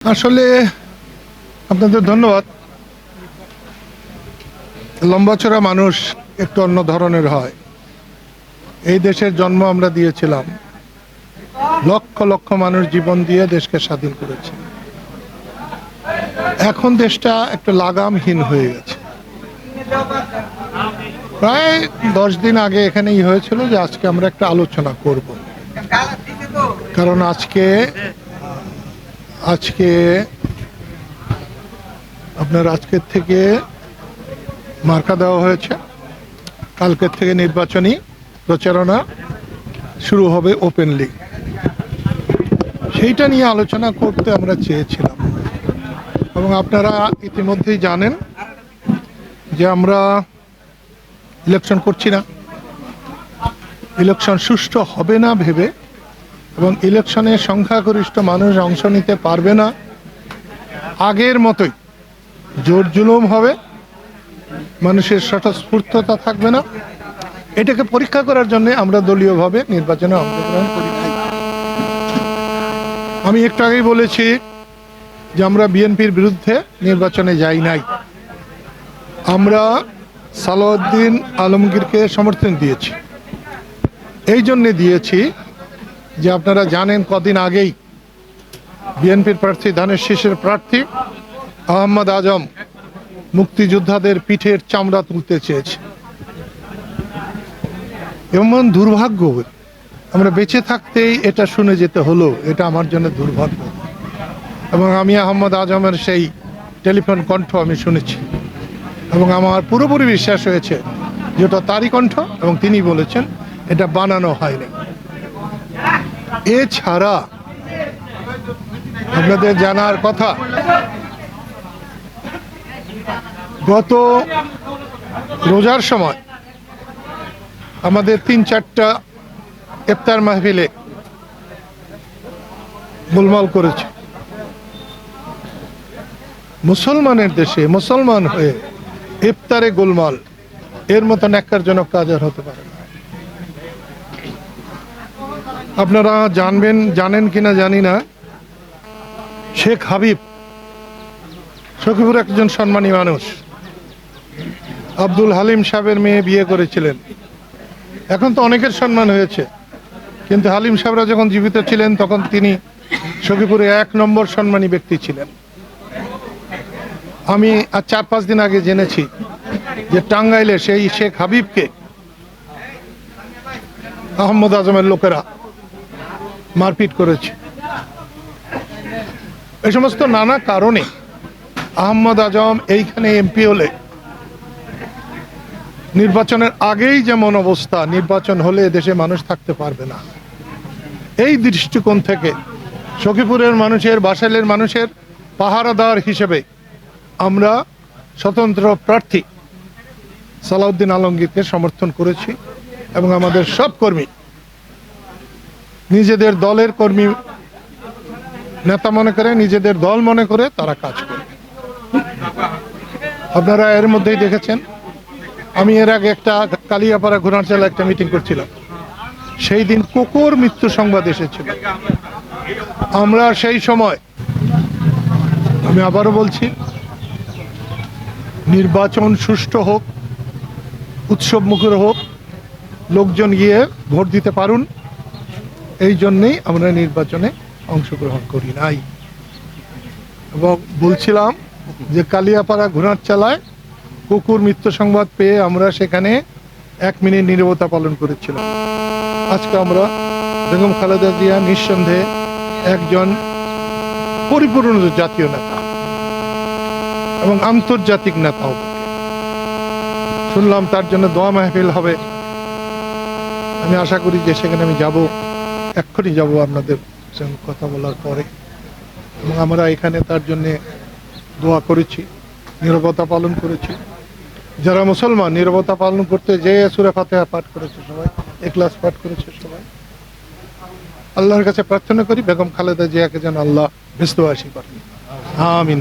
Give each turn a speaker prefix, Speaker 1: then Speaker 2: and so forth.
Speaker 1: আসলে আপনাদের ধন্যবাদ। লম্বাচড়া মানুষ একটু অন্য ধরনের হয়। এই দেশের জন্ম আমরা দিয়েছিলাম। লক্ষ লক্ষ মানুষ জীবন দিয়ে দেশকে স্বাধীন করেছে। এখন দেশটা একটু লাগামহীন হয়ে গেছে। প্রায় দশ দিন আগে এখানেই হয়েছিল যে আজকে আমরা একটা আলোচনা করব। কারণ আজকে আজকে আপনার আজকের থেকে মার্কা দেওয়া হয়েছে। কালকের থেকে নির্বাচনী প্রচারণা শুরু হবে ওপেনলি সেইটা নিয়ে আলোচনা করতে আমরা চেয়েছিলাম। এবং আপনারা ইতিমধ্যেই জানেন যে আমরা ইলেকশন করছি না। ইলেকশন সুষ্ঠু হবে না ভেবে এবং ইলেকশনে সংখ্যাগরিষ্ঠ মানুষ অংশ নিতে পারবে না। আগের মতোই জোর জুলুম হবে, মানুষের স্বতঃস্ফূর্ততা থাকবে না। এটাকে পরীক্ষা করার জন্য আমরা দলীয়ভাবে নির্বাচনে অংশগ্রহণ করি আমি একটু আগেই বলেছি যে আমরা বিএনপির বিরুদ্ধে নির্বাচনে যাই নাই। আমরা সালাউদ্দিন আলমগীরকে সমর্থন দিয়েছি। এই জন্যে দিয়েছি যে আপনারা জানেন কদিন আগেই বিএনপির প্রার্থী ধানের শীষের প্রার্থী আহমদ আজম মুক্তিযোদ্ধাদের পিঠের চামড়া তুলতে চেয়েছে। এমন দুর্ভাগ্য, আমরা বেঁচে থাকতেই এটা শুনে যেতে হলো, এটা আমার জন্য দুর্ভাগ্য। এবং আমি আহমদ আজমের সেই টেলিফোন কণ্ঠ আমি শুনেছি। এবং আমার পুরোপুরি বিশ্বাস হয়েছে যেটা তারই কণ্ঠ এবং তিনি বলেছেন, এটা বানানো হয়নি। এছাড়া আপনাদের জানার কথা, গত রোজার সময় আমাদের তিন চারটা ইফতার মাহফিলে গোলমাল করেছে। মুসলমানের দেশে মুসলমান হয়ে ইফতারে গোলমাল এর মতো ন্যাক্কারজনক কাজ আর হতে পারে না। আপনারা জানবেন, জানেন কিনা জানি না। শেখ হাবিব সখীপুর একজন সম্মানী মানুষ। আব্দুল হালিম সাহেবের মেয়ে বিয়ে করেছিলেন। এখন তো অনেকের সম্মান হয়েছে। কিন্তু হালিম সাহেবরা যখন জীবিত ছিলেন, তখন তিনি সখীপুরে এক নম্বর সম্মানী ব্যক্তি ছিলেন। আমি আর চার পাঁচ দিন আগে জেনেছি যে টাঙ্গাইলে সেই শেখ হাবিবকে আহমদ আজমের লোকেরা মারপিট করেছে। এই সমস্ত নানা কারণে আহমদ আজম এইখানে এমপি হলে নির্বাচনের আগেই যেমন অবস্থা, নির্বাচন হলে দেশে মানুষ থাকতে পারবে না। এই দৃষ্টিকোণ থেকে সখীপুরের মানুষের বাসাইলের মানুষের পাহারাদার হিসেবে আমরা স্বতন্ত্র প্রার্থী সালাউদ্দিন আলমগীরকে সমর্থন করেছি। এবং আমাদের সব কর্মী, নিজেদের দলের কর্মী নেতা মনে করে, নিজেদের দল মনে করে তারা কাজ করে। আপনারা এর মধ্যেই দেখেছেন, আমি এর আগে একটা কালিয়াপাড়া ঘোড়ারচালা একটা মিটিং করছিলাম। সেই দিন কুকুর মৃত্যু সংবাদ এসেছিল। আমরা সেই সময়, আমি আবারও বলছি, নির্বাচন সুষ্ঠু হোক উৎসব মুখর হোক লোকজন গিয়ে ভোট দিতে পারুন। এই জন্যেই আমরা নির্বাচনে অংশগ্রহণ করি নাই। এবং বলছিলাম যে কালিয়াপাড়া ঘোড়ার চালায় কুকুর মৃত্যু সংবাদ পেয়ে আমরা সেখানে এক মিনিট নীরবতা পালন করেছিলাম। আজকে আমরা বেগম খালেদা জিয়া নিঃসন্দেহে একজন পরিপূর্ণ জাতীয় নেতা এবং আন্তর্জাতিক নেতাও। শুনলাম তার জন্য দোয়া মাহফিল হবে। আমি আশা করি যে সেখানে আমি যাব, এক্ষুনি যাব আপনাদের সঙ্গে কথা বলার পরে। এবং আমরা এখানে তার জন্য দোয়া করেছি, নিরবতা পালন করেছি। যারা মুসলমান, নিরবতা পালন করতে যে সুরে ফাতেহা পাঠ করেছে সবাই এক্লাস পাঠ করেছে সবাই। আল্লাহর কাছে প্রার্থনা করি, বেগম খালেদা জিয়াকে যেন আল্লাহ ব্যস্তবাসী করেন আমিন।